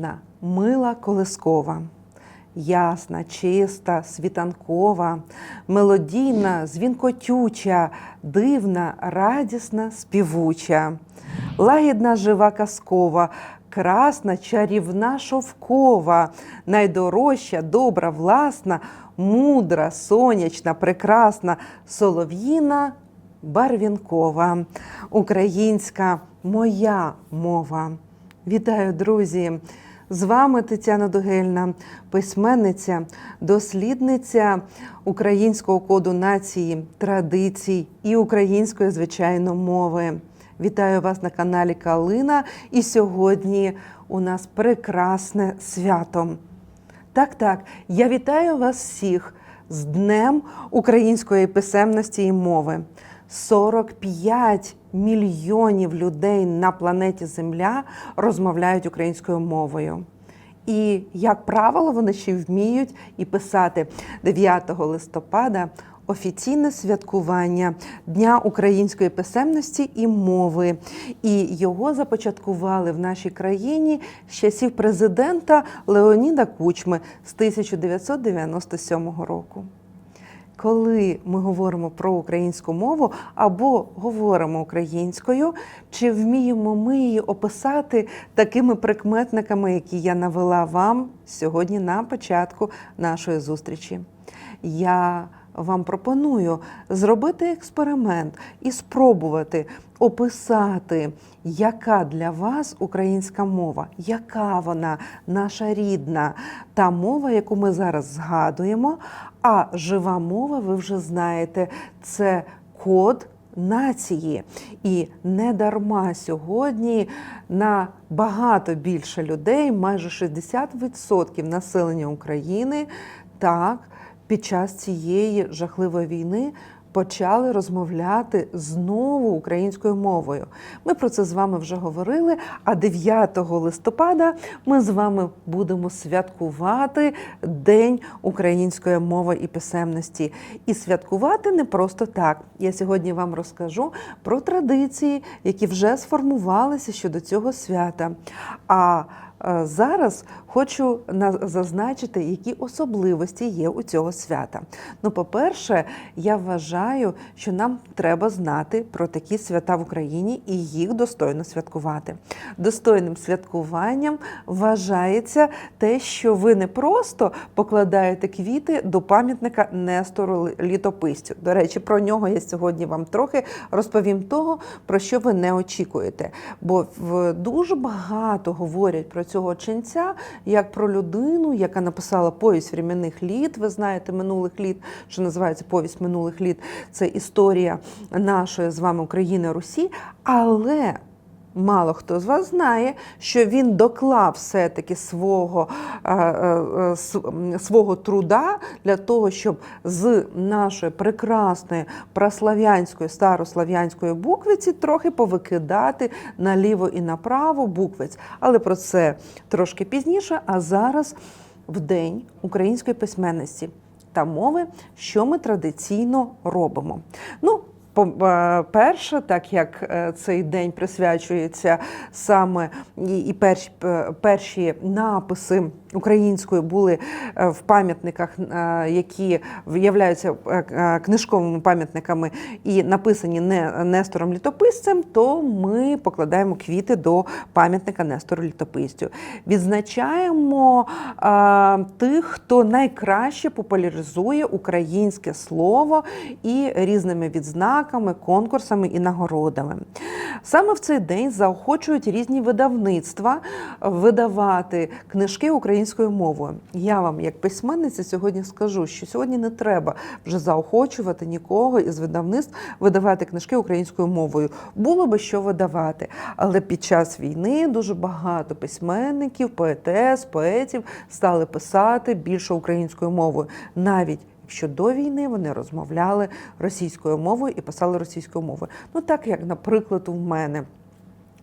ніжна, мила колискова, ясна, чиста, світанкова, мелодійна, дзвінкотюча, дивна, радісна, співуча, лагідна, жива казкова. Красна, чарівна, шовкова, найдорожча, добра, власна, мудра, сонячна, прекрасна, солов'їна, барвінкова, українська моя мова. Вітаю, друзі! З вами Тетяна Дугельна, письменниця, дослідниця українського коду нації, традицій і української, звичайно, мови. Вітаю вас на каналі Калина. І сьогодні у нас прекрасне свято. Так, так, я вітаю вас всіх з Днем української писемності і мови. 45 мільйонів людей на планеті Земля розмовляють українською мовою. І, як правило, вони ще вміють і писати 9 листопада офіційне святкування Дня української писемності і мови. І його започаткували в нашій країні з часів президента Леоніда Кучми з 1997 року. Коли ми говоримо про українську мову або говоримо українською, чи вміємо ми її описати такими прикметниками, які я навела вам сьогодні на початку нашої зустрічі? Я вам пропоную зробити експеримент і спробувати описати, яка для вас українська мова, яка вона наша рідна, та мова, яку ми зараз згадуємо. А жива мова, ви вже знаєте, це код. Нації і не дарма сьогодні на багато більше людей, майже 60% населення України, так під час цієї жахливої війни почали розмовляти знову українською мовою. Ми про це з вами вже говорили. А 9 листопада ми з вами будемо святкувати День української мови і писемності. І святкувати не просто так. Я сьогодні вам розкажу про традиції, які вже сформувалися щодо цього свята. А Зараз хочу на- зазначити, які особливості є у цього свята. Ну, по-перше, я вважаю, що нам треба знати про такі свята в Україні і їх достойно святкувати. Достойним святкуванням вважається те, що ви не просто покладаєте квіти до пам'ятника Нестору Літописцю. До речі, про нього я сьогодні вам трохи розповім того, про що ви не очікуєте. Бо дуже багато говорять про цього ченця як про людину, яка написала повість временних літ. Ви знаєте, минулих літ, що називається повість минулих літ. Це історія нашої з вами України Русі. Але Мало хто з вас знає, що він доклав все-таки свого, е, е, м, свого труда для того, щоб з нашої прекрасної праслав'янської старослав'янської буквиці трохи повикидати наліво і направо буквиць. Але про це трошки пізніше. А зараз в день української письменності та мови, що ми традиційно робимо. Ну, е, Перше, так як е, цей день присвячується саме і перші, перші написи українською були е, в пам'ятниках, е, які являються е, книжковими пам'ятниками і написані не Нестором Літописцем, то ми покладаємо квіти до пам'ятника Нестору Літописцю. Відзначаємо тих, хто найкраще популяризує українське слово і різними відзнаками, конкурсами і нагородами. Саме в цей день заохочують різні видавництва видавати книжки українською мовою. Я вам, як письменниця, сьогодні скажу, що сьогодні не треба вже заохочувати нікого із видавництв видавати книжки українською мовою. Було би що видавати. Але під час війни дуже багато письменників, поетес, поетів стали писати більше українською мовою. Навіть що до війни вони розмовляли російською мовою і писали російською мовою. Ну так як, наприклад, у мене.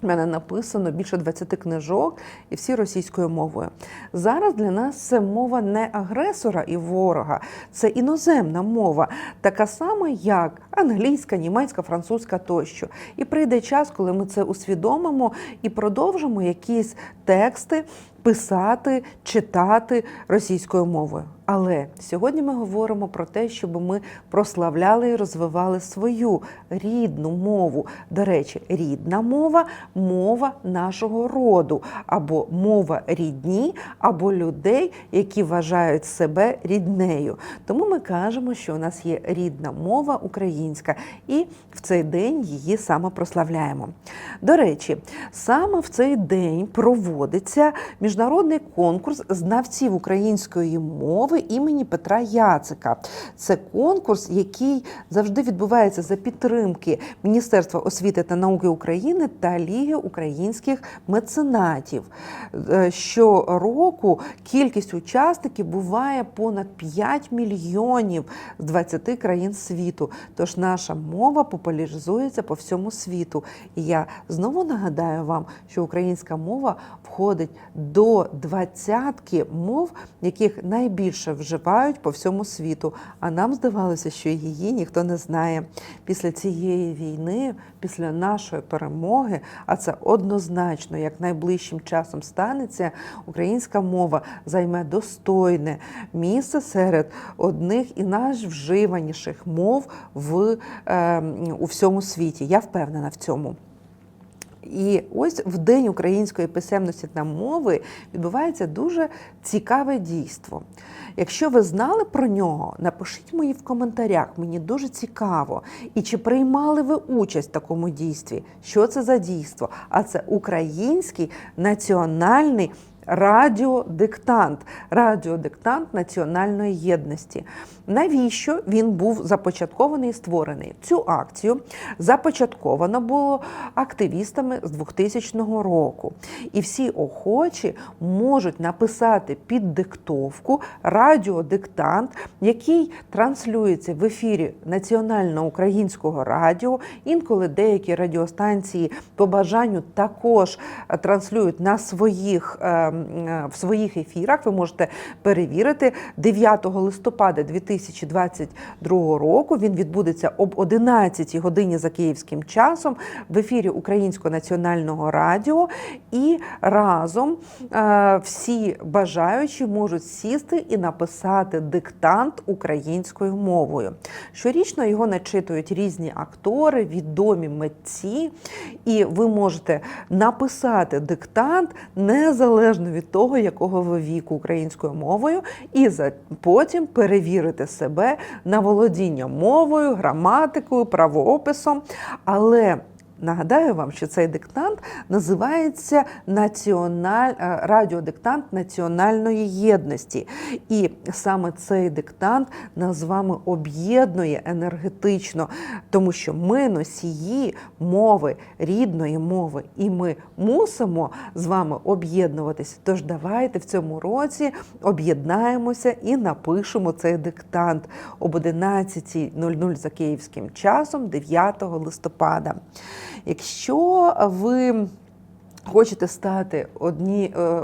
У мене написано більше 20 книжок і всі російською мовою. Зараз для нас це мова не агресора і ворога, це іноземна мова, така сама, як англійська, німецька, французька тощо. І прийде час, коли ми це усвідомимо і продовжимо якісь тексти писати, читати російською мовою. Але сьогодні ми говоримо про те, щоб ми прославляли і розвивали свою рідну мову. До речі, рідна мова мова нашого роду, або мова рідні, або людей, які вважають себе ріднею. Тому ми кажемо, що у нас є рідна мова українська, і в цей день її саме прославляємо. До речі, саме в цей день проводиться міжнародний конкурс знавців української мови імені Петра Яцика. Це конкурс, який завжди відбувається за підтримки Міністерства освіти та науки України та Ліги українських меценатів. Е, Щороку кількість учасників буває понад 5 мільйонів з 20 країн світу. Тож наша мова популяризується по всьому світу. І я знову нагадаю вам, що українська мова входить до двадцятки мов, яких найбільше вживають по всьому світу. А нам здавалося, що її ніхто не знає. Після цієї війни, після нашої перемоги, а це однозначно, як найближчим часом станеться, українська мова займе достойне місце серед одних і найвживаніших мов в, е, у всьому світі. Я впевнена в цьому. І ось в День української писемності та мови відбувається дуже цікаве дійство. Якщо ви знали про нього, напишіть мені в коментарях, мені дуже цікаво. І чи приймали ви участь в такому дійстві? Що це за дійство? А це український національний радіодиктант, радіодиктант національної єдності. Навіщо він був започаткований і створений? Цю акцію започатковано було активістами з 2000 року. І всі охочі можуть написати під диктовку радіодиктант, який транслюється в ефірі Національного українського радіо. Інколи деякі радіостанції по бажанню також транслюють на своїх, е, м, в своїх ефірах. Ви можете перевірити 9 листопада 2022 року. Він відбудеться об 11 годині за київським часом в ефірі Українського національного радіо. І разом е, всі бажаючі можуть сісти і написати диктант українською мовою. Щорічно його начитують різні актори, відомі митці, і ви можете написати диктант незалежно від того, якого ви віку українською мовою, і за потім перевірити себе на володіння мовою, граматикою, правоописом. Але Нагадаю вам, що цей диктант називається національ... е, радіодиктант національної єдності. І саме цей диктант нас з вами об'єднує енергетично, тому що ми носії мови, рідної мови, і ми мусимо з вами об'єднуватися. Тож давайте в цьому році об'єднаємося і напишемо цей диктант об 11.00 за київським часом, 9 листопада. Якщо ви Хочете стати одні е,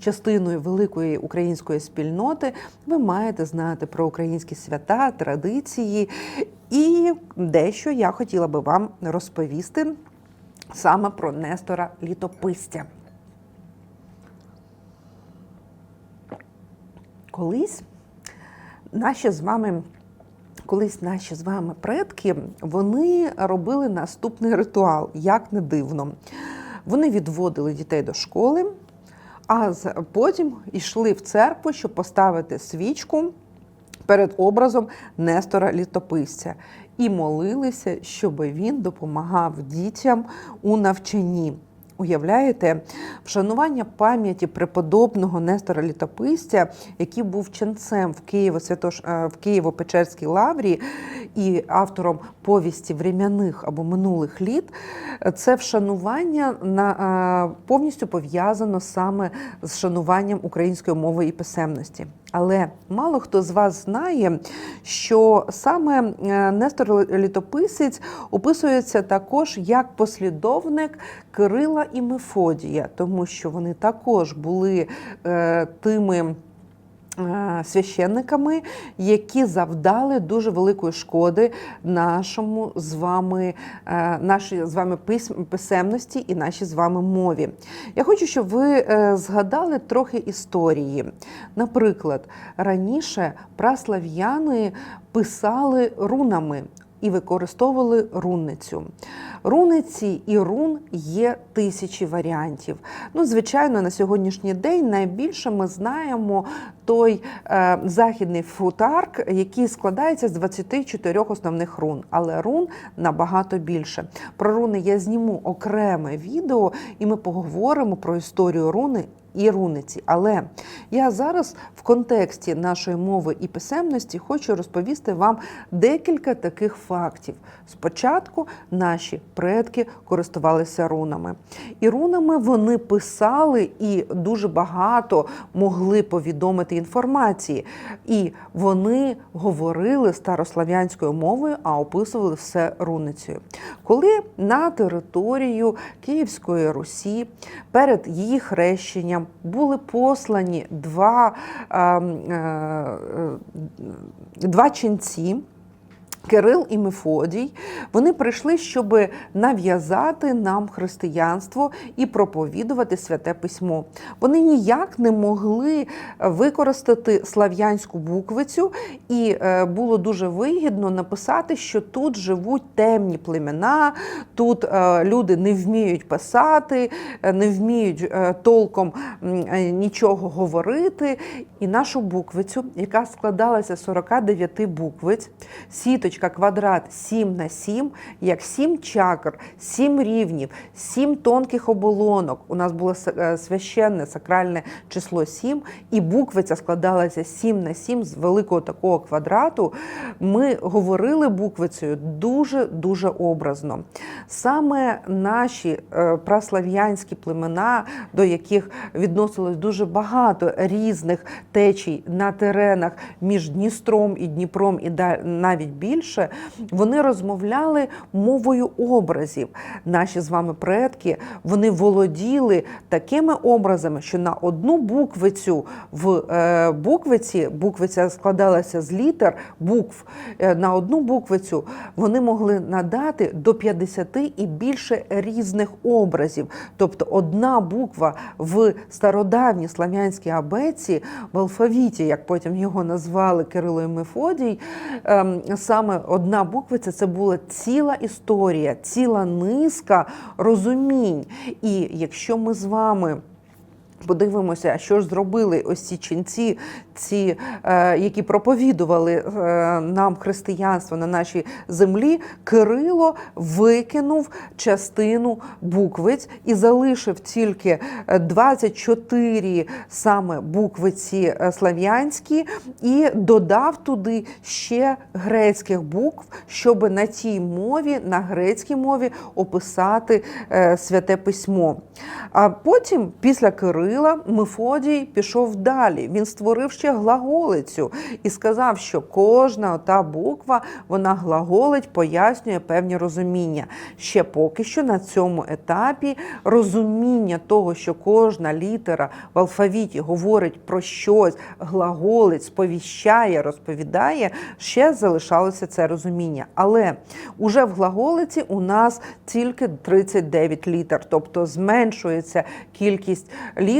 частиною великої української спільноти, ви маєте знати про українські свята, традиції і дещо я хотіла би вам розповісти саме про Нестора Літописця. Колись наші з вами колись наші з вами предки вони робили наступний ритуал, як не дивно. Вони відводили дітей до школи, а потім йшли в церкву, щоб поставити свічку перед образом Нестора Літописця і молилися, щоб він допомагав дітям у навчанні. Уявляєте, вшанування пам'яті преподобного Нестора Літописця, який був ченцем в Києво Святош е, в Києво-Печерській лаврі і автором повісті врем'яних або минулих літ, це вшанування на е, повністю пов'язано саме з шануванням української мови і писемності. Але мало хто з вас знає, що саме е, Нестор Літописець описується також як послідовник Кирила і Мефодія, тому що вони також були е, тими священниками, які завдали дуже великої шкоди нашому з вами, е, нашій з вами писемності і нашій з вами мові. Я хочу, щоб ви е, згадали трохи історії. Наприклад, раніше праслав'яни писали рунами. І використовували рунницю. Руниці і рун є тисячі варіантів. Ну, звичайно, на сьогоднішній день найбільше ми знаємо той е, західний футарк, який складається з 24 основних рун, але рун набагато більше. Про руни я зніму окреме відео, і ми поговоримо про історію руни і руниці. Але я зараз в контексті нашої мови і писемності хочу розповісти вам декілька таких фактів. Спочатку наші предки користувалися рунами. І рунами вони писали і дуже багато могли повідомити інформації. І вони говорили старослав'янською мовою, а описували все руницею. Коли на територію Київської Русі перед її хрещенням були послані два, е, е, е, два ченці. Кирил і Мефодій вони прийшли, щоб нав'язати нам християнство і проповідувати святе письмо. Вони ніяк не могли використати слав'янську буквицю, і е, було дуже вигідно написати, що тут живуть темні племена, тут е, люди не вміють писати, е, не вміють толком нічого говорити. І нашу буквицю, яка складалася з 49 буквиць, сіточка квадрат 7 на 7, як 7 чакр, 7 рівнів, 7 тонких оболонок. У нас було е, священне сакральне число 7, і буквиця складалася 7 на 7 з великого такого квадрату. Ми говорили буквицею дуже-дуже образно. Саме наші е, праслав'янські племена, до яких відносилось дуже багато різних течій на теренах між Дністром і Дніпром, і навіть більше, вони розмовляли мовою образів. Наші з вами предки вони володіли такими образами, що на одну буквицю в е, буквиці, буквиця складалася з літер букв. е, На одну буквицю вони могли надати до 50 і більше різних образів. Тобто одна буква в стародавній слав'янській абеці, в алфавіті, як потім його назвали Кирило і Мефодій, ем, саме одна буквиця це була ціла історія, ціла низка розумінь. І якщо ми з вами Подивимося, що ж зробили ось ці ченці, ці, е, які проповідували е, нам християнство на нашій землі. Кирило викинув частину буквиць і залишив тільки е, 24 саме буквиці е, слав'янські, і додав туди ще грецьких букв, щоб на тій мові, на грецькій мові, описати е, святе письмо. А потім, після Кирила, Мефодій пішов далі. Він створив ще глаголицю і сказав, що кожна та буква вона глаголить, пояснює певні розуміння. Ще поки що на цьому етапі розуміння того, що кожна літера в алфавіті говорить про щось, глаголить, сповіщає, розповідає, ще залишалося це розуміння. Але уже в глаголиці у нас тільки 39 літер, тобто зменшується кількість літер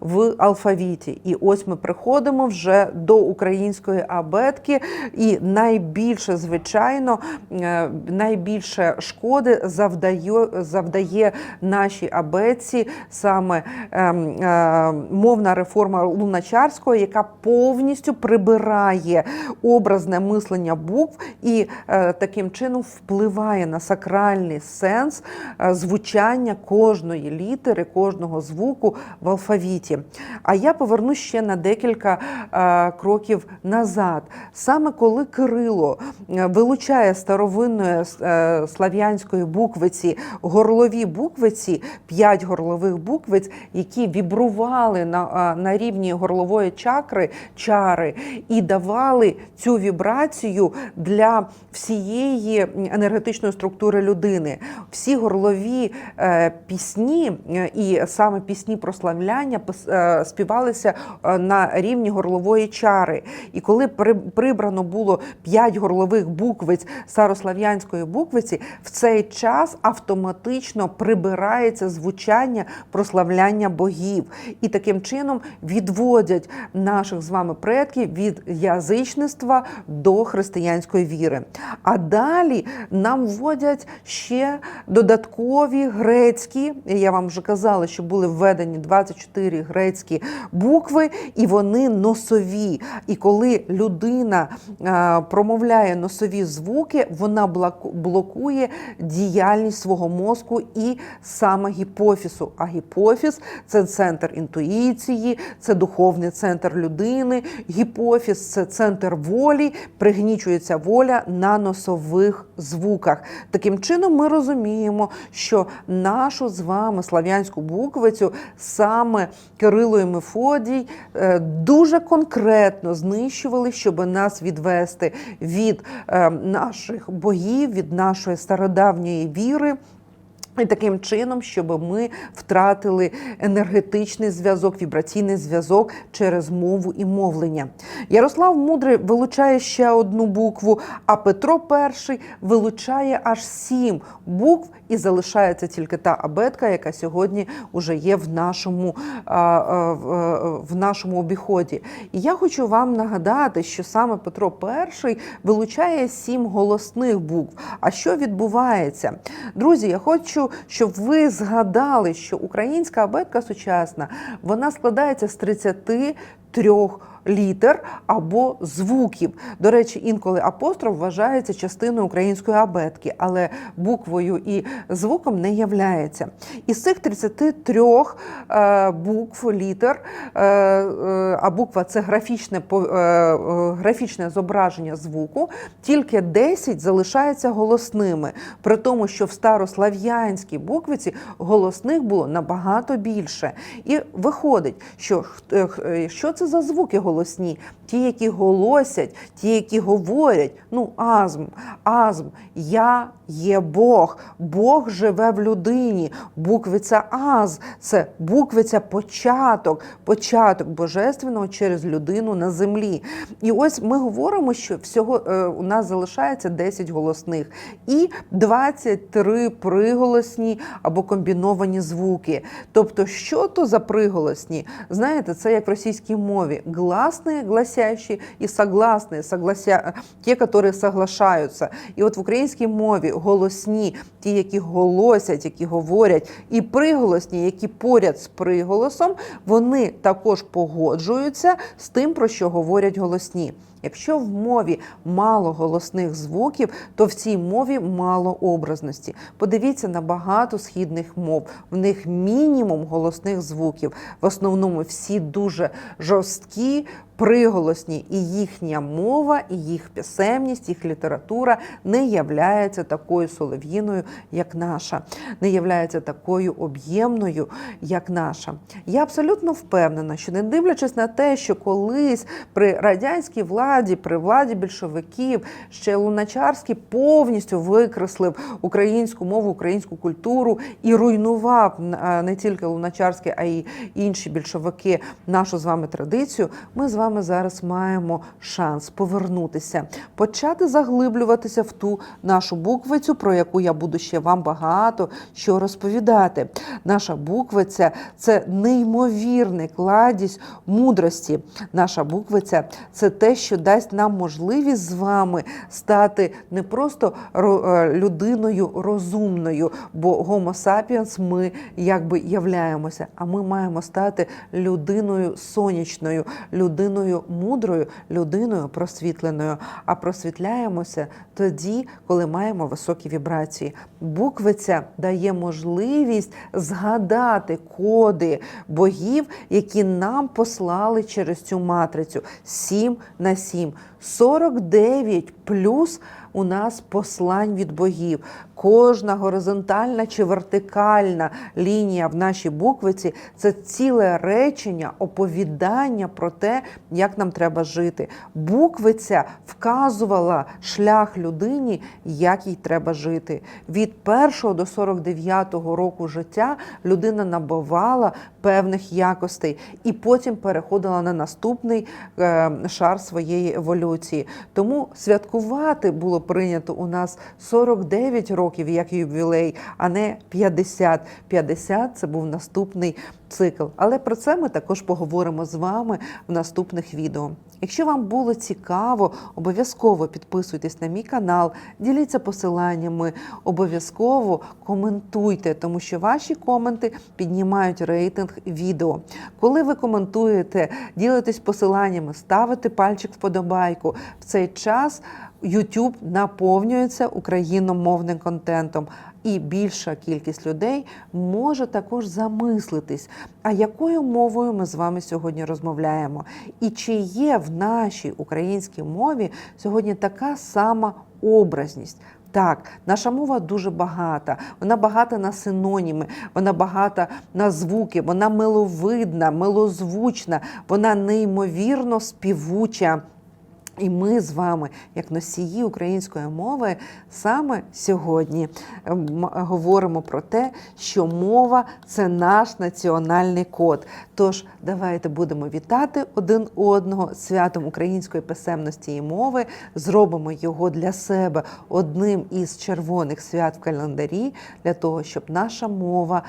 в алфавіті. І ось ми приходимо вже до української абетки, і найбільше, звичайно, е, найбільше шкоди завдає, завдає нашій абетці саме ем, е, мовна реформа Луначарського, яка повністю прибирає образне мислення букв і е, таким чином впливає на сакральний сенс звучання кожної літери, кожного звуку в алфавіті. А я поверну ще на декілька е, кроків назад. Саме коли Кирило е, вилучає старовинної е, слав'янської буквиці горлові буквиці, п'ять горлових буквиць, які вібрували на, на рівні горлової чакри, чари, і давали цю вібрацію для всієї енергетичної структури людини. Всі горлові пісні, і саме пісні прославляння, прославляння пис- е, співалися е, на рівні горлової чари. І коли прибрано було п'ять горлових буквиць старослав'янської буквиці, в цей час автоматично прибирається звучання прославляння богів. І таким чином відводять наших з вами предків від язичництва до християнської віри. А далі нам вводять ще додаткові грецькі. Я вам вже казала, що були введені 24 грецькі букви, і вони носові. І коли людина промовляє носові звуки, вона блокує діяльність свого мозку і саме гіпофізу. А гіпофіз це центр інтуїції, це духовний центр людини. Гіпофіз це центр волі, пригнічується воля на носових звуках. Таким чином, ми розуміємо, що нашу з вами слав'янську буквицю саме Кирило і Мефодій е, дуже конкретно знищували, щоб нас відвести від е, наших богів, від нашої стародавньої віри. І таким чином, щоб ми втратили енергетичний зв'язок, вібраційний зв'язок через мову і мовлення. Ярослав Мудрий вилучає ще одну букву, а Петро І вилучає аж сім букв і залишається тільки та абетка, яка сьогодні вже є в нашому, а, в, е, нашому обіході. І я хочу вам нагадати, що саме Петро І вилучає сім голосних букв. А що відбувається? Друзі, я хочу, щоб ви згадали, що українська абетка сучасна вона складається з 33 літер або звуків. До речі, інколи апостроф вважається частиною української абетки, але буквою і звуком не являється. Із цих 33 е, букв літер, е, е, а буква це графічне, графічне зображення звуку, тільки 10 залишаються голосними, при тому, що в старослав'янській буквиці голосних було набагато більше. І виходить, що що це за звуки голосні? Ті, які голосять, ті, які говорять. Ну, азм, азм, я є Бог, Бог живе в людині. Буквиця аз це буквиця початок, початок божественного через людину на землі. І ось ми говоримо, що всього е, у нас залишається 10 голосних і 23 приголосні або комбіновані звуки. Тобто, що то за приголосні? Знаєте, це як в російській мові: гласні, гласящие і согласные, соглася... те, которые соглашаються. І от в українській мові голосні, ті, які голосять, які говорять, і приголосні, які поряд з приголосом, вони також погоджуються з тим, про що говорять голосні. Якщо в мові мало голосних звуків, то в цій мові мало образності. Подивіться на багато східних мов. В них мінімум голосних звуків. В основному всі дуже жорсткі, приголосні, і їхня мова, і їх писемність, їх література не являється такою солов'їною, як наша, не являється такою об'ємною, як наша. Я абсолютно впевнена, що не дивлячись на те, що колись при радянській владі, при владі більшовиків, ще Луначарський повністю викреслив українську мову, українську культуру і руйнував не тільки Луначарський, а й інші більшовики нашу з вами традицію. Ми з вами зараз маємо шанс повернутися, почати заглиблюватися в ту нашу буквицю, про яку я буду ще вам багато що розповідати. Наша буквиця це неймовірний кладість мудрості. Наша буквиця це те, що дасть нам можливість з вами стати не просто е, людиною розумною, бо Homo sapiens ми якби являємося, а ми маємо стати людиною сонячною, людиною мудрою, людиною просвітленою. А просвітляємося тоді, коли маємо високі вібрації. Буквиця дає можливість згадати коди богів, які нам послали через цю матрицю 7 на 7. 49 плюс у нас послань від богів. Кожна горизонтальна чи вертикальна лінія в нашій буквиці це ціле речення, оповідання про те, як нам треба жити. Буквиця вказувала шлях людині, як їй треба жити. Від 1 до 49-го року життя людина набувала певних якостей і потім переходила на наступний е, шар своєї еволюції. Тому святкувати було прийнято у нас 49 років як ювілей, а не 50. 50 – це був наступний цикл. Але про це ми також поговоримо з вами в наступних відео. Якщо вам було цікаво, обов'язково підписуйтесь на мій канал, діліться посиланнями, обов'язково коментуйте, тому що ваші коменти піднімають рейтинг відео. Коли ви коментуєте, ділитесь посиланнями, ставите пальчик вподобайку, в цей час YouTube наповнюється україномовним контентом. І більша кількість людей може також замислитись, а якою мовою ми з вами сьогодні розмовляємо, і чи є в нашій українській мові сьогодні така сама образність. Так, наша мова дуже багата, вона багата на синоніми, вона багата на звуки, вона миловидна, милозвучна, вона неймовірно співуча. І ми з вами, як носії української мови, саме сьогодні говоримо про те, що мова це наш національний код. Тож давайте будемо вітати один одного святом української писемності і мови. Зробимо його для себе одним із червоних свят в календарі, для того, щоб наша мова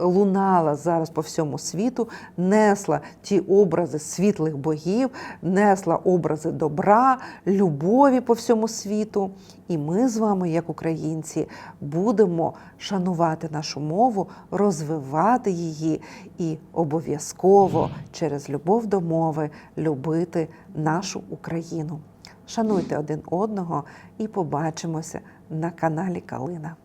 лунала зараз по всьому світу, несла ті образи світлих богів, несла образи добра, любові по всьому світу. І ми з вами, як українці, будемо шанувати нашу мову, розвивати її і обов'язково через любов до мови любити нашу Україну. Шануйте один одного і побачимося на каналі Калина.